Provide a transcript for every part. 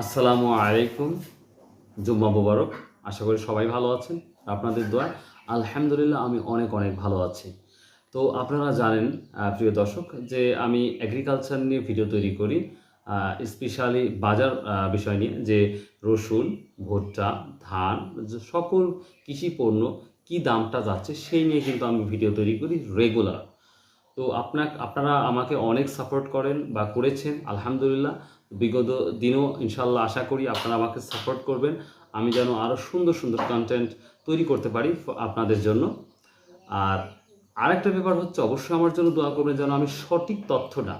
আসসালামু আলাইকুম। জুম্মা মুবারক। আশা করি সবাই ভালো আছেন। আপনাদের দোয়া। আলহামদুলিল্লাহ, আমি অনেক অনেক ভালো আছি। তো আপনারা জানেন প্রিয় দর্শক, যে আমি এগ্রিকালচার নিয়ে ভিডিও তৈরি করি স্পেশালি বাজার বিষয় নিয়ে, যে রসুন, ভুট্টা, ধান সকল কৃষি পণ্য কী দামটা যাচ্ছে, সেই নিয়ে কিন্তু আমি ভিডিও তৈরি করি রেগুলার তো আপনার আপনারা আমাকে অনেক সাপোর্ট করেন বা করেছেন, আলহামদুলিল্লাহ। বিগত দিনও ইনশাল্লাহ আশা করি আপনারা আমাকে সাপোর্ট করবেন। আমি যেন আরও সুন্দর সুন্দর কন্টেন্ট তৈরি করতে পারি আপনাদের জন্য। আর আরেকটা ব্যাপার হচ্ছে, অবশ্যই আমার জন্য দোয়া করবেন যেন আমি সঠিক তথ্যটা,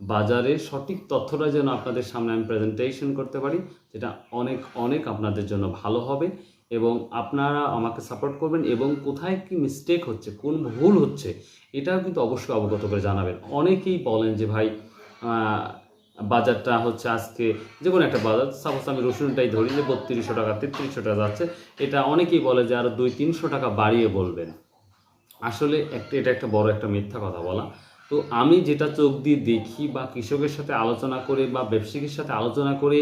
বাজারে সঠিক তথ্যটা যেন আপনাদের সামনে আমি প্রেজেন্টেশন করতে পারি, যেটা অনেক অনেক আপনাদের জন্য ভালো হবে। এবং আপনারা আমাকে সাপোর্ট করবেন এবং কোথায় কি মিস্টেক হচ্ছে, কোন ভুল হচ্ছে, এটাও কিন্তু অবশ্যই অবগত করে জানাবেন। অনেকেই বলেন যে, ভাই বাজারটা হচ্ছে আজকে যে কোনো একটা বাজার সাপোজ আমি রসুনটাই ধরি যে, বত্রিশশো টাকা, তেত্রিশশো টাকা যাচ্ছে। এটা অনেকেই বলে যে আরও দুই তিনশো টাকা বাড়িয়ে বলবেন। আসলে একটা, এটা একটা বড় একটা মিথ্যা কথা বলা। তো আমি যেটা চোখ দিয়ে দেখি বা কৃষকের সাথে আলোচনা করে বা ব্যবসায়ীর সাথে আলোচনা করে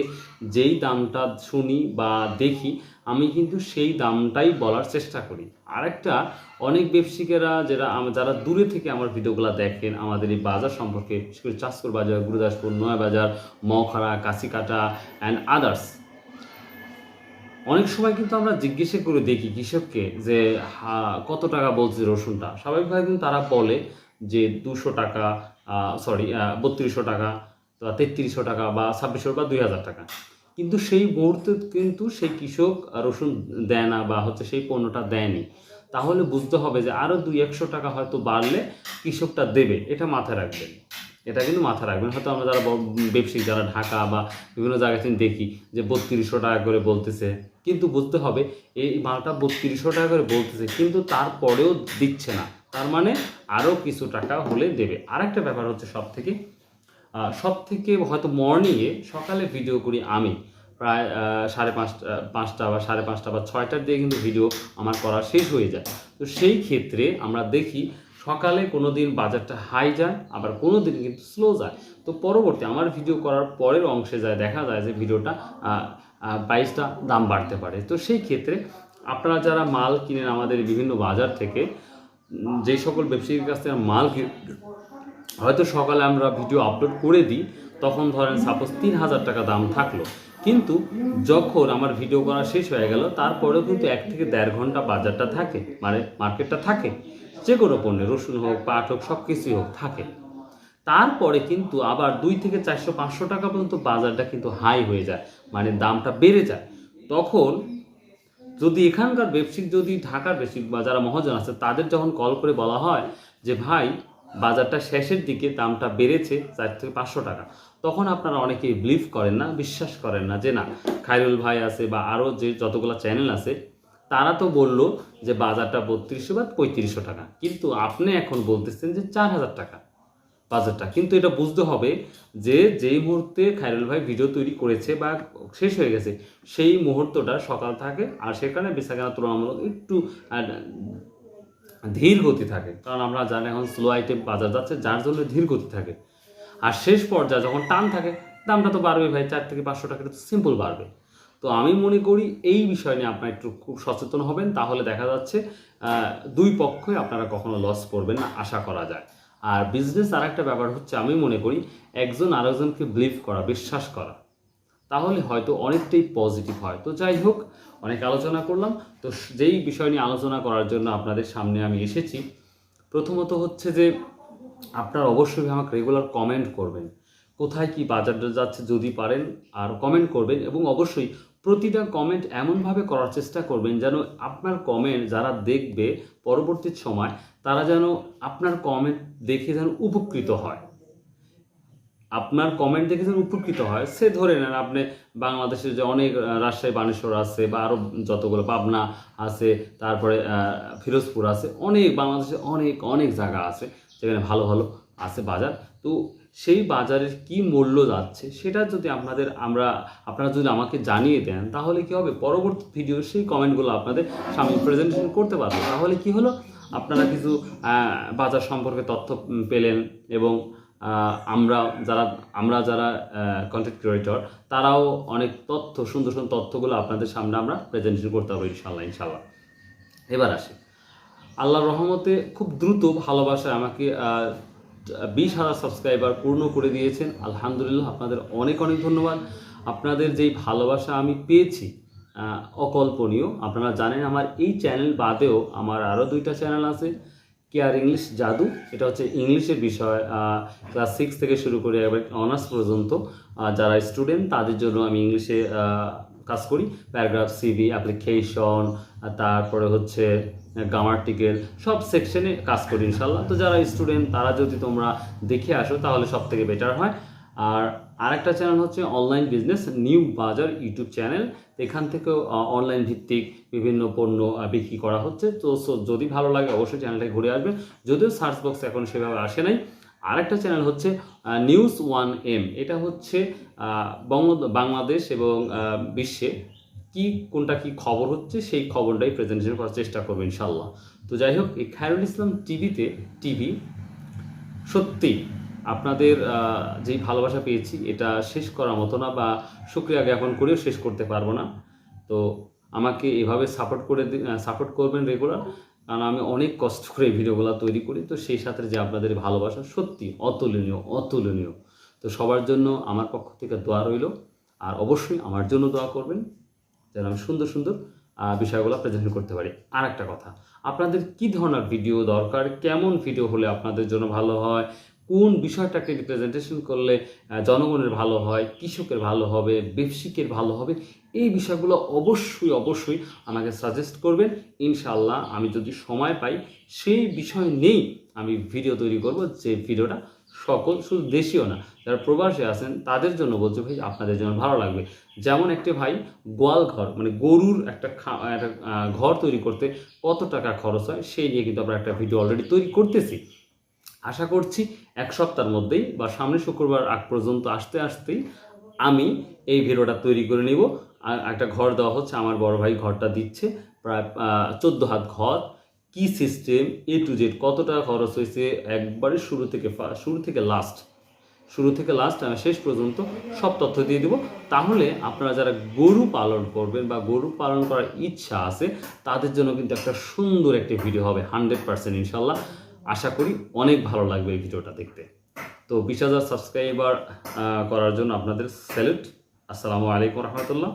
যেই দামটা শুনি বা দেখি আমি কিন্তু সেই দামটাই বলার চেষ্টা করি। আরেকটা, অনেক ব্যবসায়িকেরা যারা যারা দূরে থেকে আমার ভিডিওগুলো দেখেন, আমাদের এই বাজার সম্পর্কে, বিশেষ করে চাষকর বাজার, গুরুদাসপুর নয়াবাজার মখারা কাশিকাটা অ্যান্ড আদার্স অনেক সময় কিন্তু আমরা জিজ্ঞেসে করে দেখি কৃষককে যে কত টাকা বলছে রসুনটা? স্বাভাবিকভাবে কিন্তু তারা বলে যে, দুশো টাকা সরি বত্রিশশো টাকা, বা তেত্রিশশো টাকা, বা ছাব্বিশশো বা দুই হাজার টাকা। কিন্তু সেই মুহূর্তে কিন্তু সেই কৃষক রসুন দেয় না বা হচ্ছে সেই পণ্যটা দেয়নি। তাহলে বুঝতে হবে যে আরও দুই একশো টাকা হয়তো বাড়লে কৃষকটা দেবে, এটা মাথায় রাখবেন। এটা কিন্তু মাথায় রাখবেন। হয়তো আমরা যারা ব্যবসায়ী, যারা ঢাকা বা বিভিন্ন জায়গায় থেকে দেখি যে বত্রিশশো টাকা করে বলতেছে। কিন্তু বুঝতে হবে, এই মালটা বত্রিশশো টাকা করে বলতেছে, কিন্তু তারপরেও দিচ্ছে না। তার মানে আরও কিছু টাকা হলে দেবে। আরেকটা ব্যাপার হচ্ছে সব থেকে সব থেকে হয়তো মর্নিংয়ে সকালে ভিডিও করি আমি। প্রায় সাড়ে পাঁচটা পাঁচটা বা সাড়ে পাঁচটা বা ছয়টার দিকে কিন্তু ভিডিও আমার করা শেষ হয়ে যায়। তো সেই ক্ষেত্রে আমরা দেখি সকালে কোনো দিন বাজারটা হাই যায়, আবার কোনো দিন কিন্তু স্লো যায়। তো পরবর্তী আমার ভিডিও করার পরের অংশে যায়, দেখা যায় যে ভিডিওটা প্রাইসটা দাম বাড়তে পারে। তো সেই ক্ষেত্রে আপনারা যারা মাল কিনেন আমাদের বিভিন্ন বাজার থেকে যে সকল ব্যবসায়ীর কাছ থেকে মাল হয়তো সকালে আমরা ভিডিও আপলোড করে দিই, তখন ধরেন সাপোজ তিন হাজার টাকা দাম থাকল। কিন্তু যখন আমার ভিডিও করা শেষ হয়ে গেল, তারপরেও কিন্তু এক থেকে দেড় ঘণ্টা বাজারটা থাকে মানে মার্কেটটা থাকে। যে কোনো পণ্যে, রসুন হোক, পাট হোক সব কিছুই হোক, থাকে। তারপরে কিন্তু আবার দুই থেকে চারশো, পাঁচশো টাকা পর্যন্ত বাজারটা কিন্তু হাই হয়ে যায় মানে দামটা বেড়ে যায়। তখন যদি এখানকার ব্যবসায়িক যদি ঢাকার ব্যবসায়িক বা যারা মহাজন আছে, তাদের যখন কল করে বলা হয় যে, ভাই বাজারটা শেষের দিকে দামটা বেড়েছে চার থেকে পাঁচশো টাকা। তখন আপনারা অনেকেই বিলিভ করেন না, বিশ্বাস করেন না যে না, খায়রুল ভাই আছে বা আরও যে যতগুলো চ্যানেল আছে, তারা তো বলল যে বাজারটা বত্রিশশো বা পঁয়ত্রিশশো টাকা। কিন্তু আপনি এখন বলতেছেন যে চার হাজার টাকা বাজারটা। কিন্তু এটা বুঝতে হবে যে যেই মুহূর্তে খায়রুল ভাই ভিডিও তৈরি করেছে বা শেষ হয়ে গেছে, সেই মুহূর্তটা সকাল থাকে আর সেখানে বেচাকেনা তুলনামূলক একটু ধীর গতি থাকে। কারণ আমরা জানি এখন স্লো আইটেম বাজার যাচ্ছে, যার জন্য ধীর গতি থাকে। আর শেষ পর্যায়ে যখন টান থাকে, দামটা তো বাড়বে ভাই, চার থেকে পাঁচশো টাকা তো সিম্পল বাড়বে। তো আমি মনে করি এই বিষয় নিয়ে আপনার একটু খুব সচেতন হবেন, তাহলে দেখা যাচ্ছে দুই পক্ষই আপনারা কখনো লস করবেন না, আশা করা যায়। আর বিজনেস আর একটা ব্যাপার হচ্ছে, আমি মনে করি একজন আরেকজনকে বিলিভ করা, বিশ্বাস করা, তাহলে হয়তো অনেকটাই পজিটিভ হয়। তো যাই হোক অনেক আলোচনা করলাম। তো যেই বিষয় নিয়ে আলোচনা করার জন্য আপনাদের সামনে আমি এসেছি, প্রথমত হচ্ছে যে আপনারা অবশ্যই আমাকে রেগুলার কমেন্ট করবেন। কোথায় কি বাজারটা যাচ্ছে যদি পারেন আর কমেন্ট করবেন এবং অবশ্যই প্রতিটা কমেন্ট এমনভাবে করার চেষ্টা করবেন যেন আপনার কমেন্ট যারা দেখবে পরবর্তী সময়, তারা যেন আপনার কমেন্ট দেখে যেন উপকৃত হয়। আপনার কমেন্ট দেখে যেন উপকৃত হয়, সে ধরে নেন আপনি বাংলাদেশের যে অনেক রাজশাহী বানেশ্বর আছে বা আরও যতগুলো পাবনা আছে, তারপরে ফিরোজপুর আছে, অনেক বাংলাদেশে অনেক অনেক জায়গা আছে যেখানে ভালো ভালো আছে বাজার। তো সেই বাজারের কি মূল্য যাচ্ছে সেটা যদি আপনাদের আমরা, আপনারা যদি আমাকে জানিয়ে দেন, তাহলে কি হবে? পরবর্তী ভিডিও সেই কমেন্টগুলো আপনাদের সামনে প্রেজেন্টেশন করতে পারব। তাহলে কি হলো? আপনারা কিছু বাজার সম্পর্কে তথ্য পেলেন এবং আমরা যারা আমরা যারা কন্টেন্ট ক্রিয়েটর তারাও অনেক তথ্য, সুন্দর সুন্দর তথ্যগুলো আপনাদের সামনে আমরা প্রেজেন্টেশন করতে পারব ইনশাল্লাহ ইনশাল্লাহ এবার আসি। আল্লাহর রহমতে খুব দ্রুত ভালোবাসায় আমাকে বিশ হাজার সাবস্ক্রাইবার পূর্ণ করে দিয়েছেন। আলহামদুলিল্লাহ আপনাদের অনেক অনেক ধন্যবাদ। আপনাদের যেই ভালোবাসা আমি পেয়েছি অকল্পনীয়, আপনারা জানেন আমার এই চ্যানেল বাদেও আমার আরও দুইটা চ্যানেল আছে। Care English? জাদু। এটা হচ্ছে ইংলিশের বিষয়। ক্লাস সিক্স থেকে শুরু করে এবার অনার্স পর্যন্ত যারা স্টুডেন্ট তাদের জন্য আমি ইংলিশে কাজ করি। প্যারাগ্রাফ সিভি অ্যাপ্লিকেশন তারপরে হচ্ছে গ্রামার্টিক্যাল সব সেকশনে কাজ করি ইনশাল্লাহ। তো যারা স্টুডেন্ট তারা যদি তোমরা দেখে আসো, তাহলে সব থেকে বেটার হয়। আর আরেকটা চ্যানেল হচ্ছে online business new Bazar YouTube channel এখান থেকেও অনলাইন ভিত্তিক বিভিন্ন পণ্য বিক্রি করা হচ্ছে। তো যদি ভালো লাগে অবশ্যই চ্যানেলটা ঘুরে আসবে যদিও সার্চ বক্স এখন সেভাবে আসে নাই। আরেকটা চ্যানেল হচ্ছে নিউজ ওয়ান এম এটা হচ্ছে বাংলাদেশ এবং বিশ্বে কি, কোনটা কি খবর হচ্ছে সেই খবরটাই প্রেজেন্টেশন করার চেষ্টা করব ইনশাল্লাহ তো যাই হোক, এই খায়রুল ইসলাম টিভিতে টিভি সত্যি আপনাদের যেই ভালোবাসা পেয়েছি, এটা শেষ করার মতো না বা শুক্রিয়া জ্ঞাপন করেও শেষ করতে পারব না। তো আমাকে এভাবে সাপোর্ট করে সাপোর্ট করবেন রেগুলার কারণ আমি অনেক কষ্ট করে ভিডিওগুলো তৈরি করি। তো সেই সাথে যে আপনাদের ভালোবাসা, সত্যি অতুলনীয় অতুলনীয়। তো সবার জন্য আমার পক্ষ থেকে দোয়া রইল। আর অবশ্যই আমার জন্য দোয়া করবেন, যেন আমি সুন্দর সুন্দর বিষয়গুলো প্রেজেন্ট করতে পারি। আর একটা কথা, আপনাদের কি ধরনের ভিডিও দরকার? কেমন ভিডিও হলে আপনাদের জন্য ভালো হয়? কোন বিষয়টাকে রিপ্রেজেন্টেশন করলে জনগণের ভালো হয়, কৃষকের ভালো হবে ব্যবসায়িকের ভালো হবে, এই বিষয়গুলো অবশ্যই অবশ্যই আমাকে সাজেস্ট করবেন। ইনশাল্লাহ আমি যদি সময় পাই, সেই বিষয় নেই আমি ভিডিও তৈরি করব, যে ভিডিওটা সকল, শুধু দেশীয় না, যারা প্রবাসী আছেন, তাদের জন্য বলছে ভাই, আপনাদের জন্য ভালো লাগবে। যেমন একটি ভাই গোয়াল ঘর মানে গরুর একটা একটা ঘর তৈরি করতে কত টাকা খরচ হয়, সেই নিয়ে কিন্তু আমরা একটা ভিডিও অলরেডি তৈরি করতেছি। আশা করছি এক সপ্তাহের মধ্যেই বা সামনের শুক্রবার আগ পর্যন্ত আসতে আসতেই আমি এই ভিডিওটা তৈরি করে নিব। আর একটা ঘর দেওয়া হচ্ছে, আমার বড় ভাই ঘরটা দিচ্ছে। প্রায় চোদ্দ হাত ঘর, কি সিস্টেম এ টু জেড কত টাকা খরচ হয়েছে, একবারে শুরু থেকে শুরু থেকে লাস্ট শুরু থেকে লাস্ট আমি শেষ পর্যন্ত সব তথ্য দিয়ে দিব। তাহলে আপনারা যারা গরু পালন করবেন বা গরু পালন করার ইচ্ছা আছে, তাদের জন্য কিন্তু একটা সুন্দর একটি ভিডিও হবে হান্ড্রেড পার্সেন্ট ইনশাল্লাহ। আশা করি অনেক ভালো লাগবে এই ভিডিওটা দেখতে। তো বিশ হাজার সাবস্ক্রাইবার করার জন্য আপনাদের স্যালুট আসসালামু আলাইকুম রহমতুল্লাহ।